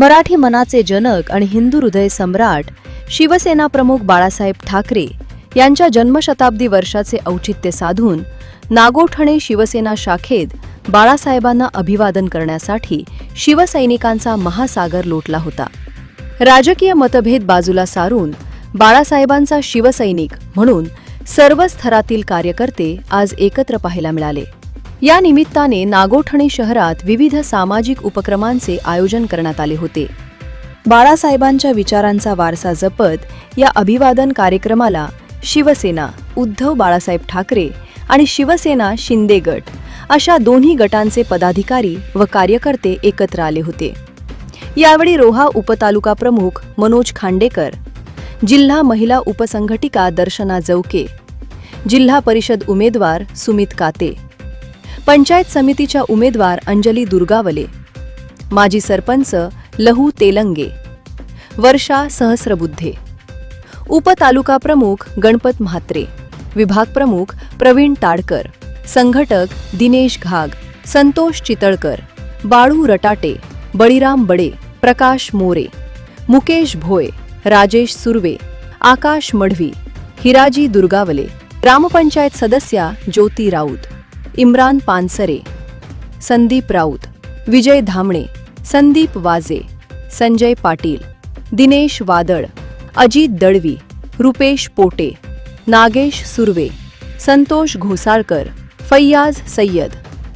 मराठी मनाचे जनक आणि हिंदू हृदय सम्राट शिवसेना प्रमुख बाळासाहेब ठाकरे यांच्या जन्मशताब्दी वर्षाचे औचित्य साधून नागोठणे शिवसेना शाखेत बाळासाहेबांना अभिवादन करण्यासाठी शिवसैनिकांचा महासागर लोटला होता. राजकीय मतभेद बाजूला सारून बाळासाहेबांचा शिवसैनिक म्हणून सर्व स्तरातील कार्यकर्ते आज एकत्र पाहायला मिळाले. या निमित्ताने नागोठणे शहरात विविध सामाजिक उपक्रमांचे आयोजन करण्यात आले होते. बाळासाहेबांच्या विचारांचा वारसा जपत या अभिवादन कार्यक्रमाला शिवसेना उद्धव बाळासाहेब ठाकरे आणि शिवसेना शिंदे गट अशा दोन्ही गटांचे पदाधिकारी व कार्यकर्ते एकत्र आले होते. यावेळी रोहा उपतालुका प्रमुख मनोज खांडेकर जिल्हा महिला उपसंघटिका दर्शना जवके जिल्हा परिषद उमेदवार सुमित काते पंचायत समितीच्या उमेदवार अंजली दुर्गावले माजी सरपंच लहू तेलंगे वर्षा सहस्रबुद्धे उपतालुका प्रमुख गणपत म्हात्रे विभाग प्रमुख प्रवीण ताडकर संघटक दिनेश घाग संतोष चितळकर बाळू रटाटे बळीराम बडे प्रकाश मोरे मुकेश भोय राजेश सुर्वे आकाश मढवी हिराजी दुर्गावले ग्रामपंचायत सदस्या ज्योती राऊत. इम्रान पानसरे संदीप राऊत विजय धामणे संदीप वाजे संजय पाटील दिनेश वादळ अजित दळवी रुपेश पोटे नागेश सुर्वे संतोष घोसाळकर फैयाज सय्यद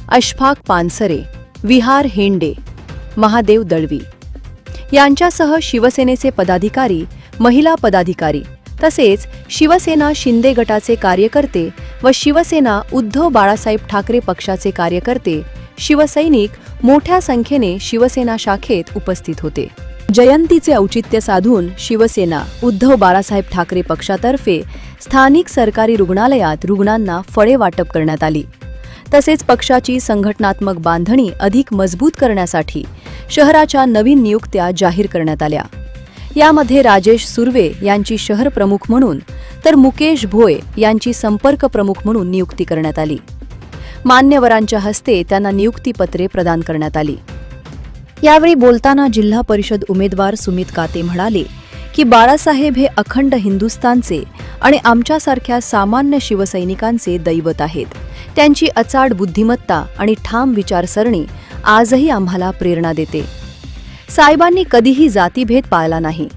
अशफाक पानसरे विहार हेंडे महादेव दळवी यांच्यासह शिवसेनेचे पदाधिकारी महिला पदाधिकारी तसेच शिवसेना शिंदे गटाचे कार्यकर्ते व शिवसेना उद्धव बाळासाहेब ठाकरे पक्षाचे कार्यकर्ते शिवसैनिक मोठ्या संख्येने शिवसेना शाखेत उपस्थित होते. जयंतीचे औचित्य साधून शिवसेना उद्धव बाळासाहेब ठाकरे पक्षातर्फे स्थानिक सरकारी रुग्णालयात रुग्णांना फळे वाटप करण्यात आली. तसेच पक्षाची संघटनात्मक बांधणी अधिक मजबूत करण्यासाठी शहराच्या नवीन नियुक्त्या जाहीर करण्यात आल्या. यामध्ये राजेश सुर्वे यांची शहर प्रमुख म्हणून तर मुकेश भोय यांची संपर्क प्रमुख म्हणून नियुक्ती करण्यात आली. मान्यवरांच्या हस्ते त्यांना नियुक्तीपत्रे प्रदान करण्यात आली. यावेळी बोलताना जिल्हा परिषद उमेदवार सुमित काते म्हणाले की बाळासाहेब हे अखंड हिंदुस्तानचे आणि आमच्यासारख्या सामान्य शिवसैनिकांचे दैवत आहेत. त्यांची अचाट बुद्धिमत्ता आणि ठाम विचारसरणी आजही आम्हाला प्रेरणा देते. साहेबांनी कधीही जातीभेद पाळला नाही.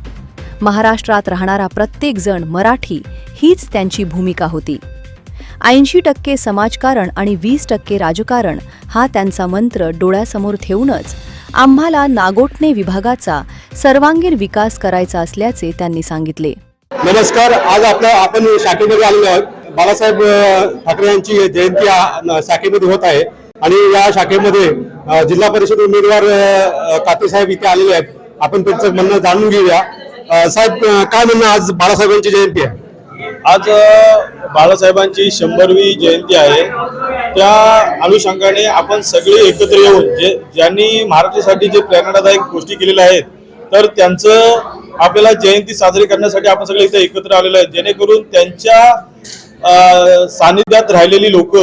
महाराष्ट्रात राहणारा प्रत्येक जण मराठी हीच त्यांची भूमिका होती. ऐंशी टक्के समाजकारण आणि वीस टक्के राजकारण हा त्यांचा मंत्र डोळ्यासमोर ठेवूनच आम्हाला नागोठणे विभागाचा सर्वांगीण विकास करायचा असल्याचे त्यांनी सांगितले. नमस्कार आज आपल्या आपण शाखेमध्ये आलेलो आहोत. बाळासाहेब ठाकरे यांची जयंती शाखेमध्ये होत आहे. आणि या शाखेमध्ये जिल्हा परिषद उमेदवार काते साहेब इथे आलेले आहेत. आपण त्यांचं म्हणणं जाणून घेऊया. साहेब काय म्हणणं आज बाळासाहेबांची जयंती आहे? आज बाळासाहेबांची शंभरवी जयंती आहे. त्या अनुषंगाने आपण सगळे एकत्र येऊन जे ज्यांनी महाराष्ट्रासाठी जे प्रेरणादायक गोष्टी केलेल्या आहेत तर त्यांचं आपल्याला जयंती साजरी करण्यासाठी आपण सगळे इथे एकत्र आलेलो आहे जेणेकरून त्यांच्या सानिध्यात राहिलेली लोक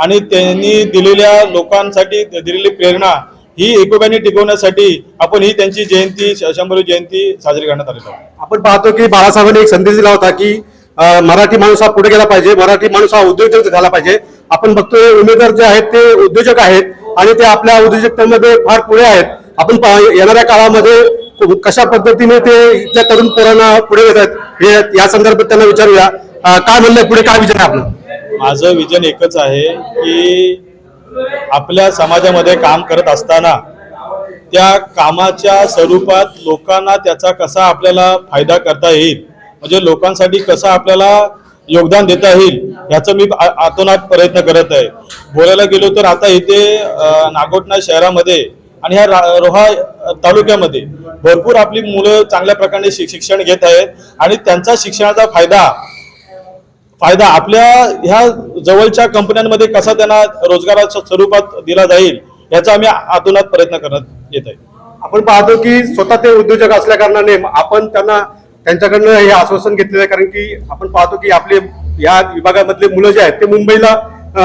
आणि त्यांनी दिलेल्या लोकांसाठी दिलेली प्रेरणा ही एकोप्याने टिकवण्यासाठी आपण ही त्यांची जयंती शंभर जयंती साजरी करण्यात आलेली आहे. आपण पाहतो की बाळासाहेबांनी एक संदेश दिला होता की मराठी माणूस हा पुढे गेला पाहिजे मराठी माणूस हा उद्योजक झाला पाहिजे. आपण बघतोय उमेदवार जे आहेत ते उद्योजक आहेत आणि ते आपल्या उद्योजकतेमध्ये फार पुढे आहेत. आपण येणाऱ्या काळामध्ये कशा पद्धतीने ते इथल्या तरुण पोरांना पुढे येत आहेत हे या संदर्भात त्यांना विचारूया. काय म्हणलंय पुढे काय विचार आपण आपलं? माझं विजन एकच आहे की आपल्या समाजामध्ये काम करत असताना त्या कामाच्या स्वरूपात लोकांना त्याचा कसा आपल्याला फायदा करता येईल म्हणजे लोकांसाठी कसा आपल्याला योगदान देता येईल ह्याचं मी आ- आतोनात प्रयत्न करत आहे. बोलायला गेलो तर आता इथे नागोटना शहरामध्ये आणि ह्या रा- रोहा तालुक्यामध्ये भरपूर आपली मुलं चांगल्या प्रकारे शिक्षण घेत आहेत आणि त्यांचा शिक्षणाचा फायदा फायदा आपल्या ह्या जवळच्या कंपन्यांमध्ये कसा त्यांना रोजगाराच्या स्वरूपात दिला जाईल याचा आम्ही आतोनात प्रयत्न करत येत आहे. आपण पाहतो की स्वतः ते उद्योजक असल्या कारणाने आपण त्यांना त्यांच्याकडनं हे आश्वासन घेतलेलं आहे कारण की आपण पाहतो की आपले या विभागामधले मुलं जे आहेत ते मुंबईला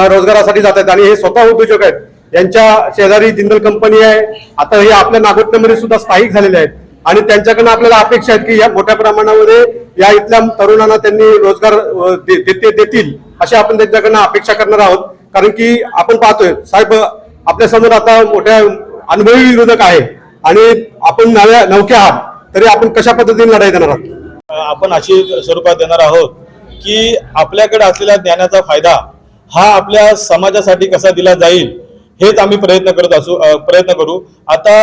रोजगारासाठी जात आहेत आणि हे स्वतः उद्योजक आहेत. यांच्या शेजारी जिंदल कंपनी आहे. आता हे आपल्या नागोटण्यामध्ये सुद्धा स्थायिक झालेले आहेत. आणि त्यांच्याकडनं आपल्याला अपेक्षा आहेत की या मोठ्या प्रमाणामध्ये या इथल्या तरुणांना त्यांनी रोजगार दे- देतील अशी आपण त्यांच्याकडनं अपेक्षा करणार आहोत. कारण की आपण पाहतोय साहेब आपल्यासमोर आता मोठ्या अनुभवी विरोधक आहे आणि आपण नव्या नौके आहात. तरी आपण कशा पद्धतीने लढाई देणार आहोत? आपण अशी स्वरूपात देणार आहोत की आपल्याकडे असलेल्या ज्ञानाचा फायदा हा आपल्या समाजासाठी कसा दिला जाईल हेच आम्ही प्रयत्न करत असू प्रयत्न करू. आता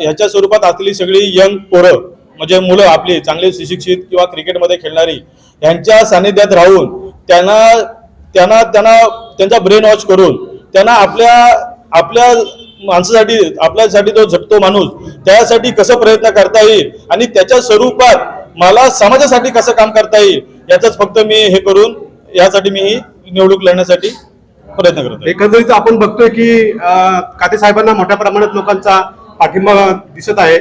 ह्याच्या स्वरूपात असलेली सगळी यंग पोरं म्हणजे मुलं आपली चांगली सुशिक्षित किंवा क्रिकेटमध्ये खेळणारी यांच्या सानिध्यात राहून त्यांना त्यांना त्यांना त्यांचा ब्रेन वॉश करून त्यांना आपल्या आपल्या माणसासाठी आपल्यासाठी जो झटतो माणूस त्यासाठी कसं प्रयत्न करता येईल आणि त्याच्या स्वरूपात मला समाजासाठी कसं काम करता येईल याचाच फक्त मी हे करून यासाठी मी ही निवडणूक लढण्यासाठी प्रयत्न करत एकंदरीत आपण बघतोय की काते साहेबांना मोठ्या प्रमाणात लोकांचा पाठिंबा दिसत आहे.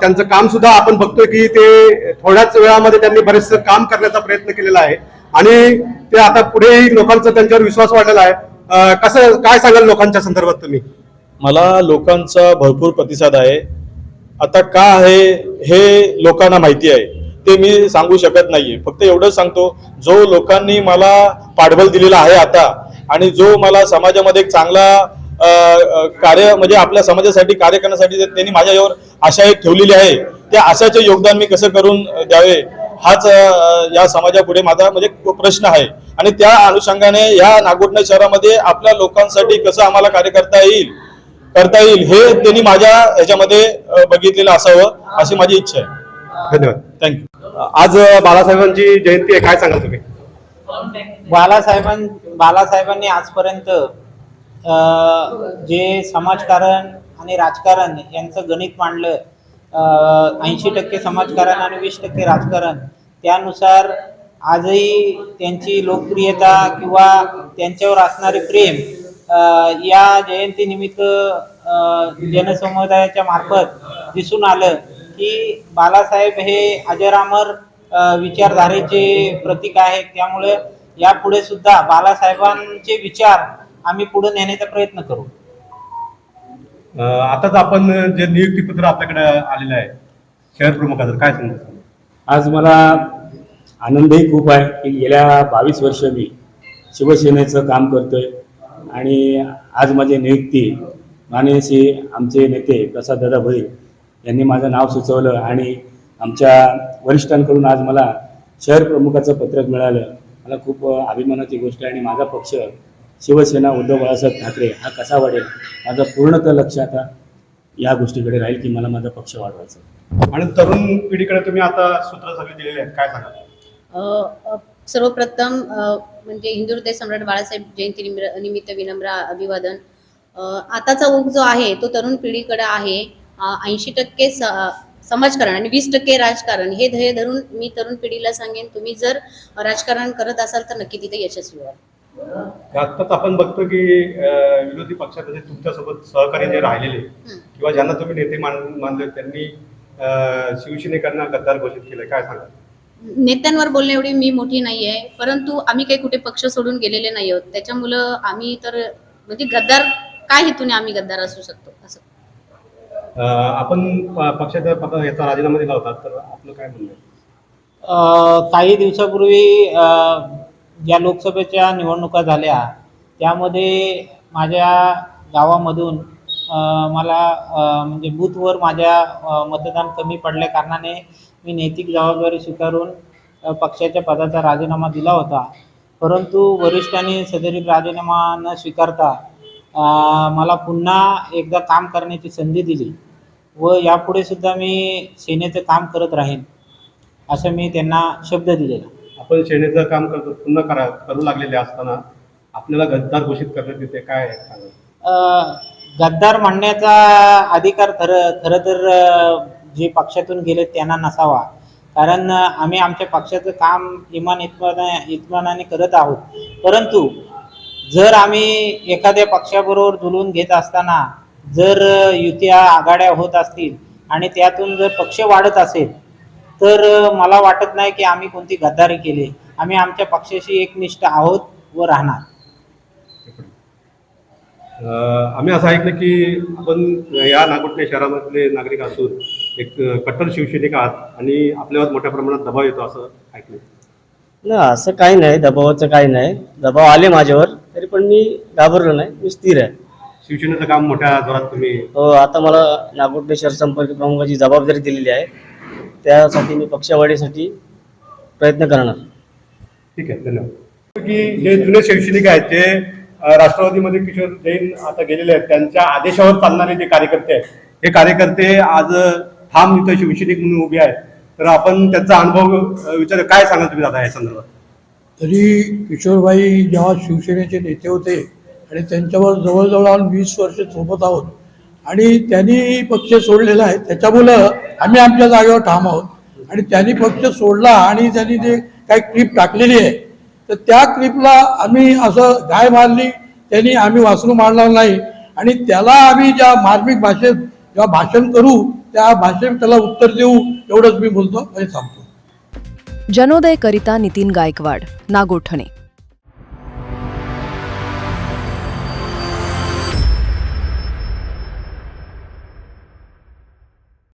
त्यांचं काम सुद्धा आपण बघतोय की ते थोड्याच वेळामध्ये त्यांनी बरेच काम करण्याचा प्रयत्न केलेला आहे. आणि ते आता पुढेही लोकांचा त्यांच्यावर विश्वास वाढलेला आहे. कसं काय सांगाल लोकांच्या संदर्भात तुम्ही? मला लोकांचा भरपूर प्रतिसाद आहे. आता का आहे हे लोकांना माहिती आहे. ते मी सांगू शकत नाहीये. फक्त एवढंच सांगतो जो लोकांनी मला पाठबळ दिलेला आहे आता आणि जो मला समाजामध्ये एक चांगला कार्य म्हणजे आपल्या समाजासाठी कार्य करण्यासाठी त्यांनी माझ्यावर आशा एक ठेवलेली आहे त्या आशाचे योगदान मी कसं करून द्यावे हाच या समाजापुढे माझा म्हणजे प्रश्न आहे. आणि त्या अनुषंगाने या नागोठणे शहरामध्ये आपल्या लोकांसाठी कसं आम्हाला कार्य करता येईल करता येईल हे त्यांनी माझ्या ह्याच्यामध्ये बघितलेलं असावं अशी माझी इच्छा आहे. धन्यवाद. थँक्यू आज बाळासाहेबांची जयंती आहे काय सांगाल तुम्ही? बालासाहेबां बालासाहेबांनी आजपर्यंत जे समाजकारण आणि राजकारण यांचं गणित मांडलं ऐंशी टक्के समाजकारण आणि वीस टक्के राजकारण त्यानुसार आजही त्यांची लोकप्रियता किंवा त्यांच्यावर असणारे प्रेम या जयंतीनिमित्त जनसमुदायाच्या मार्फत दिसून आलं की बालासाहेब हे अजरामर विचारधारेचे प्रतीक आहेत त्यामुळे यापुढे सुद्धा बालासाहेबांचे विचार आम्ही पुढे नेण्याचा प्रयत्न करू. आताच आपण जे नियुक्तीपत्र आपल्याकडे आलेलं आहे शहर प्रमुखाचं काय सांगाल आज मला आनंदही खूप आहे की गेल्या बावीस वर्ष मी शिवसेनेचं काम करतोय आणि आज माझी नियुक्ती माननीय श्री आमचे नेते प्रसाद दादा भोईर यांनी माझं नाव सुचवलं आणि आमच्या वरिष्ठांकडून आज मला शहर प्रमुखाचं पत्रक मिळालं. मला खूप अभिमानाची गोष्ट आहे आणि माझा पक्ष शिवसेना उद्धव बाळासाहेब ठाकरे हा कसा वाढेल माझं पूर्णतः लक्ष आता या गोष्टीकडे राहील की मला माझा पक्ष वाढवायचा. आणि तरुण पिढीकडे तुम्ही आता सूत्र सगळे दिलेले आहेत. काय अ, सर्वप्रथम म्हणजे हिंदू हृदय सम्राट बाळासाहेब जयंती निमिर- निमित्त विनम्र अभिवादन. आताचा ओघ जो आहे तो तरुण पिढीकडे आहे. ऐंशी टक्के समाजकारण आणि वीस टक्के राजकारण हे ध्येय धरून मी तरुण पिढीला सांगेन तुम्ही जर राजकारण करत असाल तर नक्की तिथे यशस्वी व्हाल आत्ताच आपण बघतो की विरोधी पक्षामध्ये तुमच्यासोबत सहकारी जे राहिलेले किंवा ज्यांना तुम्ही नेते मान मानले त्यांनी शिवसेनेकडनं गद्दार घोषित केलं काय सांगाल? नेत्यांवर बोलणे एवढी मी मोठी नाही आहे परंतु आम्ही काही कुठे पक्ष सोडून गेलेले नाही आहोत त्याच्यामुळं आम्ही तर म्हणजे गद्दार काय हेतूने आम्ही गद्दार असू शकतो असं. आपण प- पक्षाचा पद याचा राजीनामा दिला होता तर आपलं काय म्हणणं आहे? काही दिवसापूर्वी ज्या लोकसभेच्या निवडणुका झाल्या त्यामध्ये माझ्या गावामधून मला म्हणजे बूथवर माझ्या मतदान कमी पडल्या कारणाने मी नैतिक जबाबदारी स्वीकारून पक्षाच्या पदाचा राजीनामा दिला होता परंतु वरिष्ठांनी सदरील राजीनामा न स्वीकारता मला पुन्हा एकदा काम करण्याची संधी दिली व यापुढे सुद्धा मी सेनेचं काम करत राहीन असं मी त्यांना शब्द दिलेला. आपण सेनेचं काम करतो पुन्हा करा करू लागलेले असताना आपल्याला गद्दार घोषित करण्यात येते काय अ, गद्दार म्हणण्याचा अधिकार खरं खरं तर अ, जे पक्षातून गेले त्यांना नसावा. कारण अ, आम्ही आमच्या पक्षाचं काम इमान इत्माना इत्मानाने करत आहोत. परंतु जर आम्ही एखाद्या पक्षाबरोबर जुलून घेत असताना जर युत्या आघाड्या होत असतील आणि त्यातून जर पक्ष वाढत असेल तर मला वाटत नाही की आम्ही कोणती गद्दारी केली. आम्ही आमच्या पक्षाशी एकनिष्ठ आहोत व राहणार. आम्ही असं ऐकलं की आपण या नागोठणे शहरामधले नागरिक असून एक कट्टर शिवसैनिक आहात आणि आपल्यावर मोठ्या प्रमाणात दबाव येतो असं ऐकलं. ना असं काही नाही दबावाचं काही नाही. दबाव आले माझ्यावर तरी पण मी घाबरलो नाही. मी स्थिर आहे. शिवसेनेचं काम मोठ्या जोरात तुम्ही हो आता मला नागोठणे शहर संपर्क प्रमुखाची जबाबदारी दिलेली आहे. त्यासाठी मी पक्षवाढीसाठी प्रयत्न करणार. ठीक आहे धन्यवाद. की जे जुने शिवसैनिक आहेत जे अं, राष्ट्रवादीमध्ये किशोर जैन आता गेलेले आहेत त्यांच्या आदेशावर चालणारे जे कार्यकर्ते आहेत हे कार्यकर्ते आज अं, ठाम इथं शिवसैनिक म्हणून उभे आहेत. तर आपण त्यांचा अनुभव अं, विचार काय सांगाल तुम्ही दादा या संदर्भात? तरी किशोरबाई जेव्हा शिवसेनेचे नेते होते आणि त्यांच्यावर जवळजवळ आम्ही वीस वर्ष सोबत आहोत. आणि त्यांनी पक्ष सोडलेला आहे. त्याच्यामुळं आम्ही आमच्या जागेवर ठाम आहोत. आणि त्यांनी पक्ष सोडला आणि त्यांनी जे काही क्लिप टाकलेली आहे तर त्या क्लिपला आम्ही असं गाय मारली. त्यांनी आम्ही वासरू मारणार नाही. आणि त्याला आम्ही ज्या मार्मिक भाषेत जेव्हा भाषण करू त्या भाषेत त्याला उत्तर देऊ एवढंच मी बोलतो आणि थांबतो. जनोदय करिता नितीन गायकवाड नागोठणे.